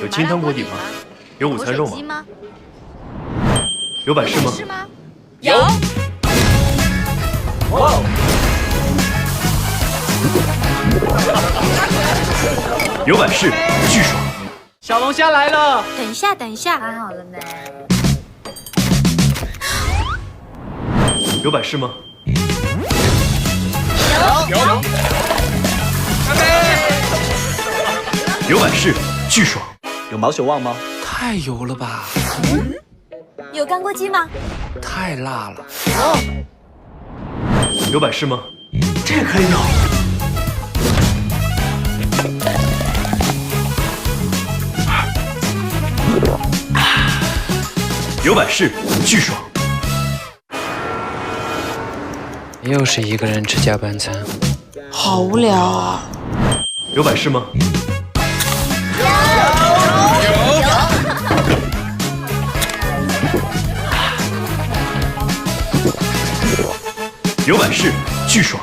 有清汤锅底吗？有午餐肉吗？有百事吗？有。哇？有。有百事，巨爽！小龙虾来了，等一下，等一下，安好了没？有百事吗？有。有百事，巨爽！有毛血旺吗？太油了吧，有干锅鸡吗？太辣了。有百事吗？这个可以有。有百事，巨爽！又是一个人吃加班餐，好无聊啊！有百事吗？有百事，巨爽！